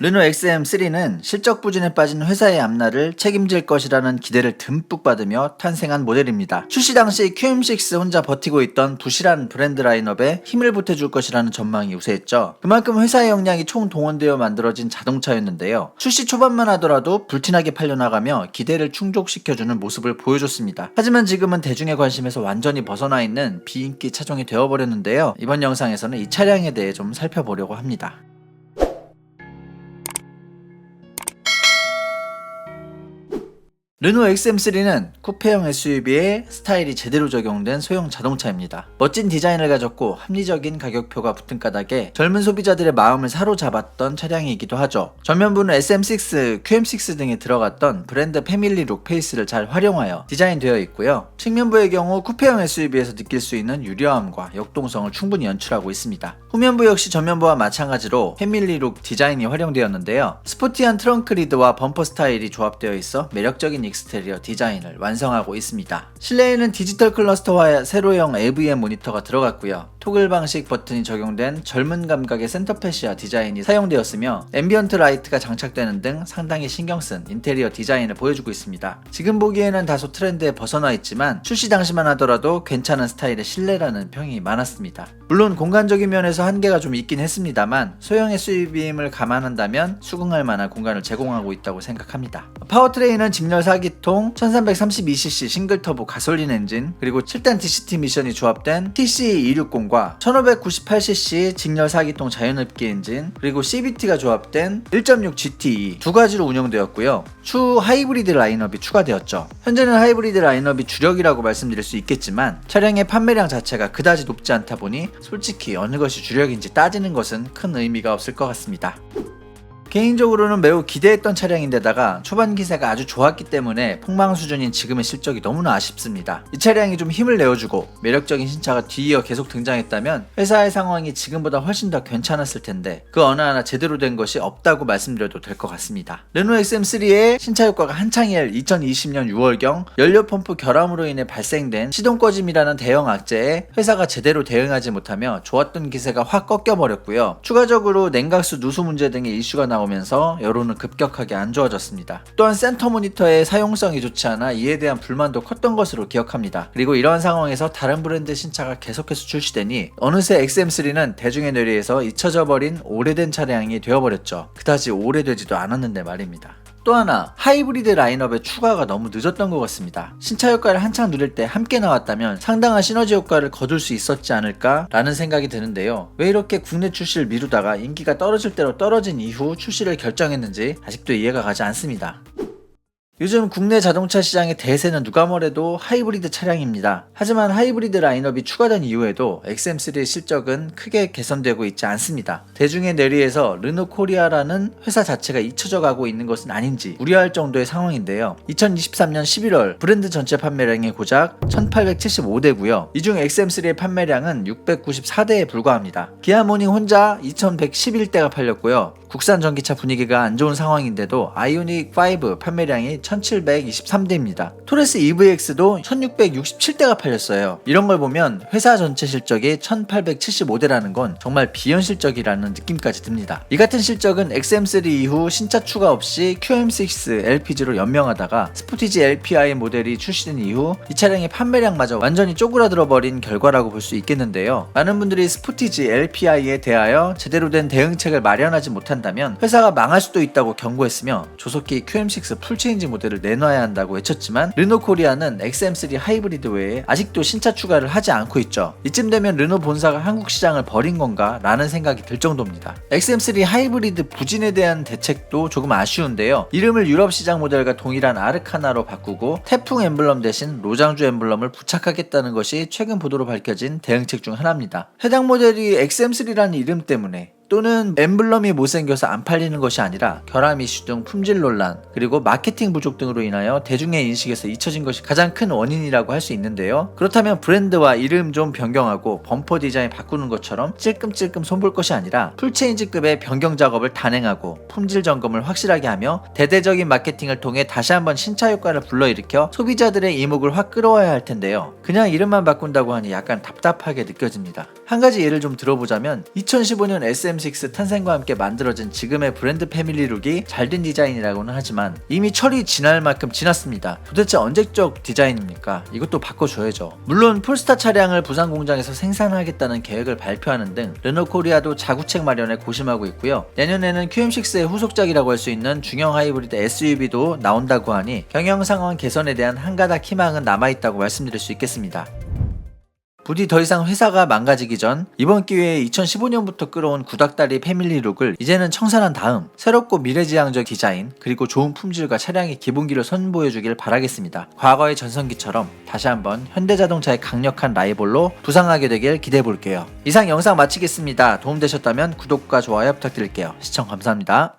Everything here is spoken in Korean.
르노 XM3는 실적 부진에 빠진 회사의 앞날을 책임질 것이라는 기대를 듬뿍 받으며 탄생한 모델입니다. 출시 당시 QM6 혼자 버티고 있던 부실한 브랜드 라인업에 힘을 보태줄 것이라는 전망이 우세했죠. 그만큼 회사의 역량이 총동원되어 만들어진 자동차였는데요. 출시 초반만 하더라도 불티나게 팔려나가며 기대를 충족시켜주는 모습을 보여줬습니다. 하지만 지금은 대중의 관심에서 완전히 벗어나 있는 비인기 차종이 되어버렸는데요. 이번 영상에서는 이 차량에 대해 좀 살펴보려고 합니다. 르노 XM3는 쿠페형 SUV에 스타일이 제대로 적용된 소형 자동차입니다. 멋진 디자인을 가졌고 합리적인 가격표가 붙은 까닭에 젊은 소비자들의 마음을 사로잡았던 차량이기도 하죠. 전면부는 SM6, QM6 등에 들어갔던 브랜드 패밀리 룩 페이스를 잘 활용하여 디자인되어 있고요. 측면부의 경우 쿠페형 SUV에서 느낄 수 있는 유려함과 역동성을 충분히 연출하고 있습니다. 후면부 역시 전면부와 마찬가지로 패밀리 룩 디자인이 활용되었는데요. 스포티한 트렁크 리드와 범퍼 스타일이 조합되어 있어 매력적인 익스테리어 디자인을 완성하고 있습니다. 실내에는 디지털 클러스터와 세로형 AVM 모니터가 들어갔고요. 토글 방식 버튼이 적용된 젊은 감각의 센터페시아 디자인이 사용되었으며 앰비언트 라이트가 장착되는 등 상당히 신경 쓴 인테리어 디자인을 보여주고 있습니다. 지금 보기에는 다소 트렌드에 벗어나 있지만 출시 당시만 하더라도 괜찮은 스타일의 실내라는 평이 많았습니다. 물론 공간적인 면에서 한계가 좀 있긴 했습니다만 소형 SUV임을 감안한다면 수긍할 만한 공간을 제공하고 있다고 생각합니다. 파워트레인은 직렬 4 기통 1332cc 싱글 터보 가솔린 엔진 그리고 7단 DCT 미션이 조합된 TC260과 1598cc 직렬 4기통 자연흡기 엔진 그리고 CVT가 조합된 1.6 GTE 두 가지로 운영되었고요. 추후 하이브리드 라인업이 추가되었죠. 현재는 하이브리드 라인업이 주력이라고 말씀드릴 수 있겠지만 차량의 판매량 자체가 그다지 높지 않다 보니 솔직히 어느 것이 주력인지 따지는 것은 큰 의미가 없을 것 같습니다. 개인적으로는 매우 기대했던 차량인데다가 초반 기세가 아주 좋았기 때문에 폭망 수준인 지금의 실적이 너무나 아쉽습니다. 이 차량이 좀 힘을 내어주고 매력적인 신차가 뒤이어 계속 등장했다면 회사의 상황이 지금보다 훨씬 더 괜찮았을 텐데 그 어느 하나 제대로 된 것이 없다고 말씀드려도 될 것 같습니다. 르노 XM3의 신차 효과가 한창일 2020년 6월경 연료 펌프 결함으로 인해 발생된 시동 꺼짐이라는 대형 악재에 회사가 제대로 대응하지 못하며 좋았던 기세가 확 꺾여버렸고요. 추가적으로 냉각수 누수 문제 등의 이슈가 나 나오면서 여론은 급격하게 안 좋아졌습니다. 또한 센터 모니터의 사용성이 좋지 않아 이에 대한 불만도 컸던 것으로 기억합니다. 그리고 이러한 상황에서 다른 브랜드 신차가 계속해서 출시되니 어느새 XM3는 대중의 뇌리에서 잊혀져 버린 오래된 차량이 되어버렸죠. 그다지 오래되지도 않았는데 말입니다. 또 하나 하이브리드 라인업의 추가가 너무 늦었던 것 같습니다. 신차 효과를 한창 누릴 때 함께 나왔다면 상당한 시너지 효과를 거둘 수 있었지 않을까라는 생각이 드는데요. 왜 이렇게 국내 출시를 미루다가 인기가 떨어질 대로 떨어진 이후 출시를 결정했는지 아직도 이해가 가지 않습니다. 요즘 국내 자동차 시장의 대세는 누가 뭐래도 하이브리드 차량입니다. 하지만 하이브리드 라인업이 추가된 이후에도 XM3의 실적은 크게 개선되고 있지 않습니다. 대중의 내리에서 르노 코리아라는 회사 자체가 잊혀져 가고 있는 것은 아닌지 우려할 정도의 상황인데요. 2023년 11월 브랜드 전체 판매량이 고작 1875대고요. 이 중 XM3의 판매량은 694대에 불과합니다. 기아모닝 혼자 2111대가 팔렸고요. 국산 전기차 분위기가 안 좋은 상황인데도 아이오닉 5 판매량이 1723대입니다. 토레스 EVX도 1667대가 팔렸어요. 이런 걸 보면 회사 전체 실적이 1875대라는 건 정말 비현실적이라는 느낌까지 듭니다. 이 같은 실적은 XM3 이후 신차 추가 없이 QM6 LPG로 연명하다가 스포티지 LPI 모델이 출시된 이후 이 차량의 판매량마저 완전히 쪼그라들어 버린 결과라고 볼 수 있겠는데요. 많은 분들이 스포티지 LPI에 대하여 제대로 된 대응책을 마련하지 못한다면 회사가 망할 수도 있다고 경고했으며 조속히 QM6 풀체인지 모델 을 내놔야 한다고 외쳤지만 르노 코리아는 XM3 하이브리드 외에 아직도 신차 추가를 하지 않고 있죠. 이쯤 되면 르노 본사가 한국 시장을 버린 건가 라는 생각이 들 정도입니다. XM3 하이브리드 부진에 대한 대책도 조금 아쉬운데요. 이름을 유럽 시장 모델과 동일한 아르카나로 바꾸고 태풍 엠블럼 대신 로장주 엠블럼을 부착하겠다는 것이 최근 보도로 밝혀진 대응책 중 하나입니다. 해당 모델이 XM3라는 이름 때문에 또는 엠블럼이 못생겨서 안 팔리는 것이 아니라 결함 이슈 등 품질 논란 그리고 마케팅 부족 등으로 인하여 대중의 인식에서 잊혀진 것이 가장 큰 원인이라고 할 수 있는데요. 그렇다면 브랜드와 이름 좀 변경하고 범퍼 디자인 바꾸는 것처럼 찔끔찔끔 손볼 것이 아니라 풀체인지급의 변경 작업을 단행하고 품질 점검을 확실하게 하며 대대적인 마케팅을 통해 다시 한번 신차 효과를 불러일으켜 소비자들의 이목을 확 끌어와야 할 텐데요. 그냥 이름만 바꾼다고 하니 약간 답답하게 느껴집니다. 한 가지 예를 좀 들어보자면 2015년 SM QM6 탄생과 함께 만들어진 지금의 브랜드 패밀리 룩이 잘된 디자인이라고는 하지만 이미 철이 지날 만큼 지났습니다. 도대체 언제적 디자인입니까? 이것도 바꿔줘야죠. 물론 폴스타 차량을 부산 공장에서 생산하겠다는 계획을 발표하는 등 르노 코리아도 자구책 마련에 고심하고 있고요. 내년에는 QM6의 후속작이라고 할 수 있는 중형 하이브리드 SUV도 나온다고 하니 경영 상황 개선에 대한 한가닥 희망은 남아있다고 말씀드릴 수 있겠습니다. 부디 더 이상 회사가 망가지기 전 이번 기회에 2015년부터 끌어온 구닥다리 패밀리룩을 이제는 청산한 다음 새롭고 미래지향적 디자인 그리고 좋은 품질과 차량의 기본기를 선보여주길 바라겠습니다. 과거의 전성기처럼 다시 한번 현대자동차의 강력한 라이벌로 부상하게 되길 기대해 볼게요. 이상 영상 마치겠습니다. 도움되셨다면 구독과 좋아요 부탁드릴게요. 시청 감사합니다.